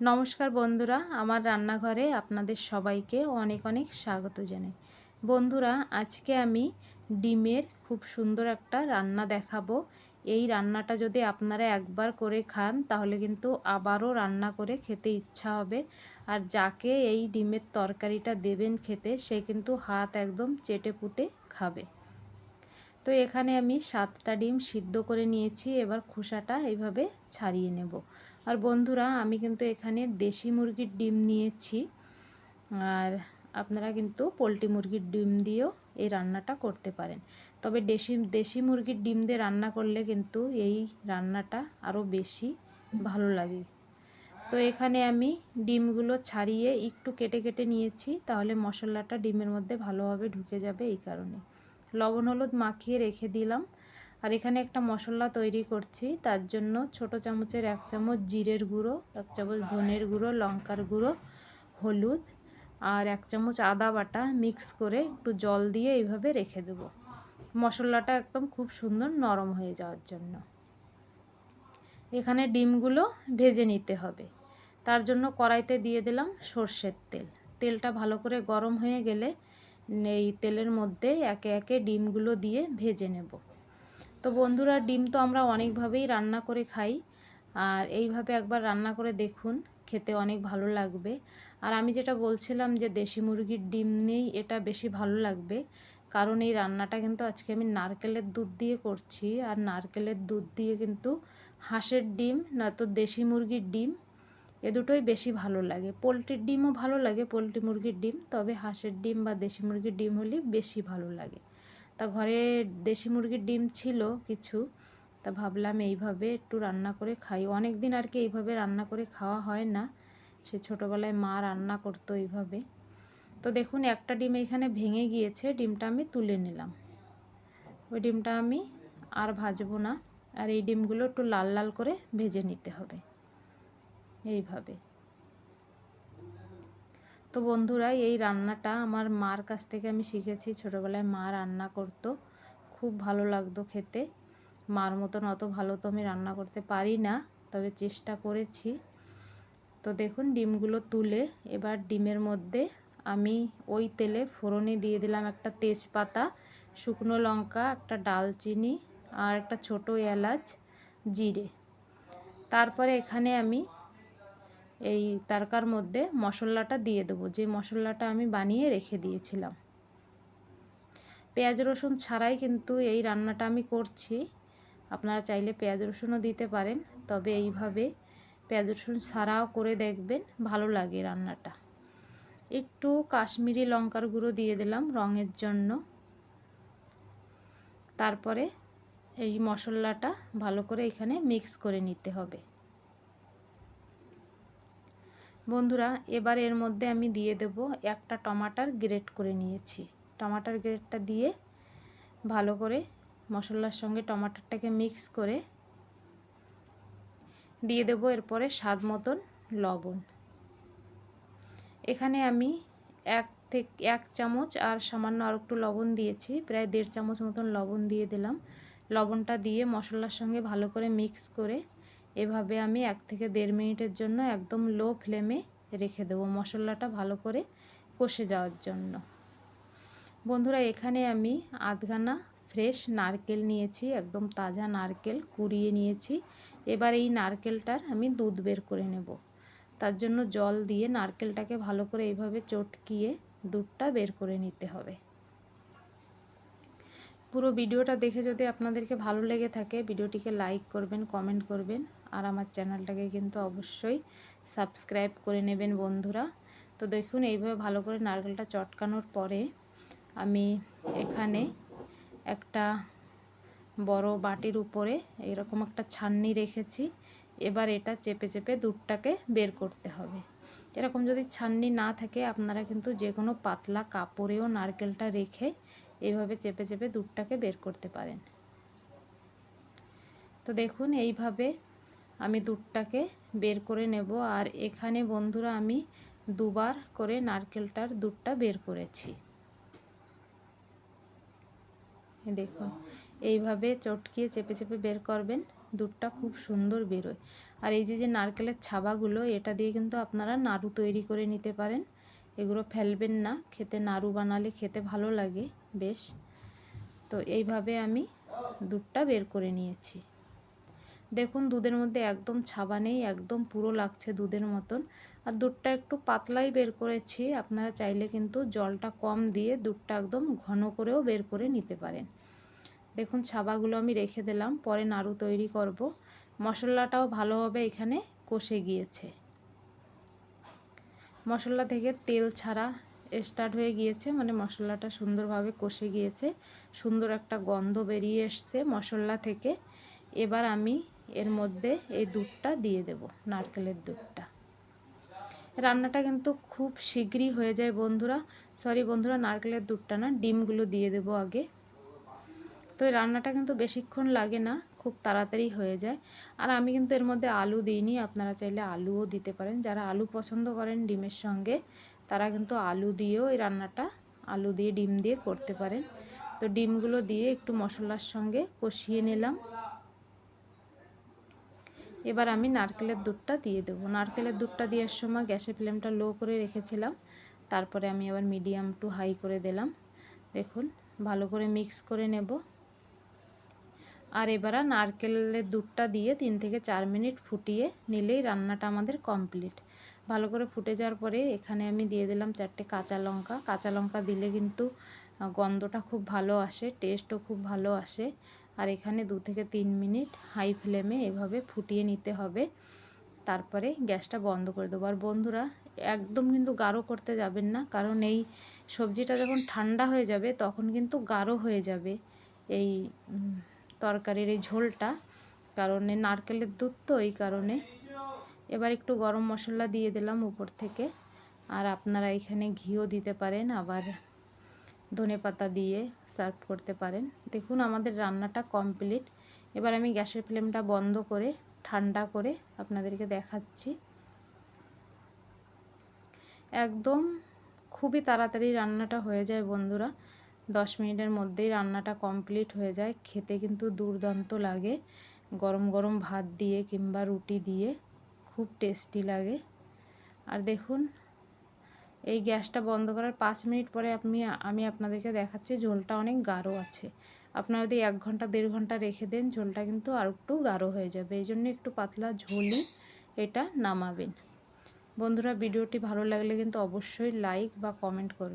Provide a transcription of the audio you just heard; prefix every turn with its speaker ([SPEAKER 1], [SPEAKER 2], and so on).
[SPEAKER 1] নমস্কার বন্ধুরা, আমার রান্নাঘরে আপনাদের সবাইকে অনেক অনেক স্বাগত জানাই। বন্ধুরা, আজকে আমি ডিমের খুব সুন্দর একটা রান্না দেখাবো। এই রান্নাটা যদি আপনারা একবার করে খান, তাহলে কিন্তু আবারও রান্না করে খেতে ইচ্ছা হবে। আর যাকে এই ডিমের তরকারিটা দেবেন খেতে, সে কিন্তু হাত একদম চেটে পুটে খাবে। তো এখানে আমি সাতটা ডিম সিদ্ধ করে নিয়েছি, এবার খোসাটা এইভাবে ছাড়িয়ে নেব। আর বন্ধুরা, আমি কিন্তু এখানে দেশি মুরগির ডিম নিয়েছি। আর আপনারা কিন্তু পোলট্রি মুরগির ডিম দিয়েও এই রান্নাটা করতে পারেন। তবে দেশি দেশি মুরগির ডিম দিয়ে রান্না করলে কিন্তু এই রান্নাটা আরও বেশি ভালো লাগে। তো এখানে আমি ডিমগুলো ছাড়িয়ে একটু কেটে কেটে নিয়েছি, তাহলে মশলাটা ডিমের মধ্যে ভালোভাবে ঢুকে যাবে এই কারণে। লবণ হলুদ মাখিয়ে রেখে দিলাম। আর এখানে একটা মশলা তৈরি করছি। তার জন্য ছোট চামচের এক চামচ জিরের গুঁড়ো, এক চামচ ধনের গুঁড়ো, লঙ্কার গুঁড়ো, হলুদ আর এক চামচ আদা বাটা মিক্স করে একটু জল দিয়ে এইভাবে রেখে দেবো। মশলাটা একদম খুব সুন্দর নরম হয়ে যাওয়ার জন্য। এখানে ডিমগুলো ভেজে নিতে হবে। তার জন্য কড়াইতে দিয়ে দিলাম সর্ষের তেল। তেলটা ভালো করে গরম হয়ে গেলে এই তেলের মধ্যে একে একে ডিমগুলো দিয়ে ভেজে নেব। তো বন্ধুরা, ডিম তো আমরা অনেকভাবেই রান্না করে খাই। আর এইভাবে একবার রান্না করে দেখুন, খেতে অনেক ভালো লাগবে। আর আমি যেটা বলছিলাম যে দেশি মুরগির ডিম নেই এটা বেশি ভালো লাগবে, কারণ এই রান্নাটা কিন্তু আজকে আমি নারকেলের দুধ দিয়ে করছি। আর নারকেলের দুধ দিয়ে কিন্তু হাঁসের ডিম নয়তো দেশি মুরগির ডিম, এ দুটোই বেশি ভালো লাগে। পোলট্রির ডিমও ভালো লাগে, পোলট্রি মুরগির ডিম, তবে হাঁসের ডিম বা দেশি মুরগির ডিম হলে বেশি ভালো লাগে। তা ঘরে দেশি মুরগির ডিম ছিল কিছু, তা ভাবলাম এইভাবে একটু রান্না করে খাই। অনেক দিন আর কি এইভাবে রান্না করে খাওয়া হয় না। সে ছোটোবেলায় মা রান্না করতো এইভাবে। তো দেখুন, একটা ডিম এখানে ভেঙে গিয়েছে, ডিমটা আমি তুলে নিলাম। ওই ডিমটা আমি আর ভাজবো না। আর এই ডিমগুলো একটু লাল লাল করে ভেজে নিতে হবে। এইভাবে। তো বন্ধুরা, এই রান্নাটা আমার মার কাছ থেকে আমি শিখেছি। ছোটোবেলায় মা রান্না করতো, খুব ভালো লাগতো খেতে। মার মতন অত ভালো তো আমি রান্না করতে পারি না, তবে চেষ্টা করেছি। তো দেখুন, ডিমগুলো তুলে এবার ডিমের মধ্যে আমি ওই তেলে ফোড়নে দিয়ে দিলাম একটা তেজপাতা, শুকনো লঙ্কা, একটা ডালচিনি আর একটা ছোট এলাচ, জিরে। তারপরে এখানে আমি এই তারকার মধ্যে মশলাটা দিয়ে দেবো। যে মশলাটা আমি বানিয়ে রেখে দিয়েছিলাম। পেঁয়াজ, রসুন ছাড়াই কিন্তু এই রান্নাটা আমি করছি। আপনারা চাইলে পেঁয়াজ, রসুনও দিতে পারেন। তবে এইভাবে পেঁয়াজ, রসুন ছাড়াও করে দেখবেন ভালো লাগে রান্নাটা। একটু কাশ্মীরি লঙ্কার গুঁড়ো দিয়ে দিলাম রঙের জন্য। তারপরে এই মশলাটা ভালো করে এখানে মিক্স করে নিতে হবে। বন্ধুরা, এবার এর মধ্যে আমি দিয়ে দেব একটা টমাটার গ্রেট করে নিয়েছি। টমাটার গ্রেটটা দিয়ে ভালো করে মশলার সঙ্গে টমাটারটাকে মিক্স করে দিয়ে দেব এরপরে স্বাদ মতন লবণ। এখানে আমি এক থেকে, এক চামচ আর সামান্য আর একটু লবণ দিয়েছি, প্রায় দেড় চামচ মতন লবণ দিয়ে দিলাম। লবণটা দিয়ে মশলার সঙ্গে ভালো করে মিক্স করে এভাবে আমি এক থেকে দেড় মিনিটের জন্য একদম লো ফ্লেমে রেখে দেবো মশলাটা ভালো করে কষে যাওয়ার জন্য। বন্ধুরা, এখানে আমি আধখানা ফ্রেশ নারকেল নিয়েছি, একদম তাজা নারকেল কুড়িয়ে নিয়েছি। এবার এই নারকেলটার আমি দুধ বের করে নেব। তার জন্য জল দিয়ে নারকেলটাকে ভালো করে এইভাবে চটকিয়ে দুধটা বের করে নিতে হবে। পুরো ভিডিওটা দেখে যদি আপনাদেরকে ভালো লেগে থাকে, ভিডিওটিকে লাইক করবেন কমেন্ট করবেন, আর আমার চ্যানেলটাকে কিন্তু অবশ্যই সাবস্ক্রাইব করে নেবেন বন্ধুরা। তো দেখুন, এইভাবে ভালো করে নারকেলটা চটকানোর পরে আমি এখানে একটা বড় বাটির উপরে এরকম একটা ছান্নি রেখেছি। এবার এটা চেপে চেপে দুধটাকে বের করতে হবে। এরকম যদি ছান্নি না থাকে, আপনারা কিন্তু যে কোনো পাতলা কাপড়েও নারকেলটা রেখে এইভাবে চেপে চেপে দুধটাকে বের করতে পারেন। তো দেখুন, এইভাবে আমি দুধটাকে বের করে নেব। আর এখানে বন্ধুরা, আমি দুবার করে নারকেলটার দুধটা বের করেছি। দেখুন, এইভাবে চটকিয়ে চেপে চেপে বের করবেন, দুধটা খুব সুন্দর বেরোয়। আর এই যে যে নারকেলের ছাবাগুলো, এটা দিয়ে কিন্তু আপনারা নাড়ু তৈরি করে নিতে পারেন। এগুলো ফেলবেন না, খেতে নাড়ু বানালে খেতে ভালো লাগে। বেশ। তো এইভাবে আমি দুধটা বের করে নিয়েছি। দেখুন, দুধের মধ্যে একদম ছাবা নেই, একদম পুরো লাগছে দুধের মতন। আর দুধটা একটু পাতলাই বের করেছি, আপনারা চাইলে কিন্তু জলটা কম দিয়ে দুধটা একদম ঘন করেও বের করে নিতে পারেন। দেখুন, ছাবাগুলো আমি রেখে দিলাম, পরে নাড়ু তৈরি করব। মশলাটাও ভালোভাবে এখানে কষে গিয়েছে। মশলা থেকে তেল ছাড়া স্টার্ট হয়ে গিয়েছে মানে মশলাটা সুন্দরভাবে কষে গিয়েছে, সুন্দর একটা গন্ধ বেরিয়ে এসছে মশলা থেকে। এবার আমি এর মধ্যে এই দুধটা দিয়ে দেব, নারকেলের দুধটা। রান্নাটা কিন্তু খুব শীঘ্রই হয়ে যায় বন্ধুরা। সরি বন্ধুরা, নারকেলের দুধটা না, ডিমগুলো দিয়ে দেব আগে। তো এই রান্নাটা কিন্তু বেশিক্ষণ লাগে না, খুব তাড়াতাড়ি হয়ে যায়। আর আমি কিন্তু এর মধ্যে আলু দিইনি, আপনারা চাইলে আলুও দিতে পারেন। যারা আলু পছন্দ করেন ডিমের সঙ্গে তারা কিন্তু আলু দিয়েও এই রান্নাটা, আলু দিয়ে ডিম দিয়ে করতে পারেন। তো ডিমগুলো দিয়ে একটু মশলার সঙ্গে কষিয়ে নিলাম। এবার আমি নারকেলের দুধটা দিয়ে দেবো। নারকেলের দুধটা দেওয়ার সময় গ্যাসের ফ্লেমটা লো করে রেখেছিলাম। তারপরে আমি আবার মিডিয়াম টু হাই করে দিলাম। দেখুন, ভালো করে মিক্স করে নেব। আর এবারে নারকেলের দুধটা দিয়ে তিন থেকে চার মিনিট ফুটিয়ে নিলেই রান্নাটা আমাদের কমপ্লিট। ভালো করে ফুটে যাওয়ার পরে এখানে আমি দিয়ে দিলাম চারটে কাঁচা লঙ্কা। কাঁচা লঙ্কা দিলে কিন্তু গন্ধটা খুব ভালো আসে টেস্টও খুব ভালো আসে। আর এখানে দু থেকে তিন মিনিট হাই ফ্লেমে এভাবে ফুটিয়ে নিতে হবে। তারপরে গ্যাসটা বন্ধ করে দেবো। আর বন্ধুরা, একদম কিন্তু গাঢ় করতে যাবেন না, কারণ এই সবজিটা যখন ঠান্ডা হয়ে যাবে, তখন কিন্তু গাঢ় হয়ে যাবে এই তরকারির এই ঝোলটা। কারণে নারকেলের দুধ তো, এই কারণে এবার একটু গরম মশলা দিয়ে দিলাম উপর থেকে। আর আপনারা এখানে ঘিও দিতে পারেন, আবার ধনে পাতা দিয়ে সার্ভ করতে পারেন। দেখুন আমাদের রান্নাটা কমপ্লিট এবার আমি গ্যাসের ফ্লেমটা বন্ধ করে, ঠান্ডা করে আপনাদেরকে দেখাচ্ছি। একদম খুবই তাড়াতাড়ি রান্নাটা হয়ে যায় বন্ধুরা। দশ মিনিটের মধ্যেই রান্নাটা কমপ্লিট হয়ে যায়। খেতে কিন্তু দুর্দান্ত লাগে। গরম গরম ভাত দিয়ে কিংবা রুটি দিয়ে। খুব টেস্টি লাগে। আর দেখুন, এই গ্যাসটা বন্ধ করার পাঁচ মিনিট পরে আপনি, আমি আপনাদেরকে দেখাচ্ছি, ঝোলটা অনেক গাঢ় আছে। আপনারা যদি এক ঘণ্টা, দেড় ঘণ্টা রেখে দেন, ঝোলটা কিন্তু আর একটু গাঢ় হয়ে যাবে। এই জন্য একটু পাতলা ঝোলই এটা নামাবেন। বন্ধুরা, ভিডিওটি ভালো লাগলে কিন্তু অবশ্যই লাইক বা কমেন্ট করবেন।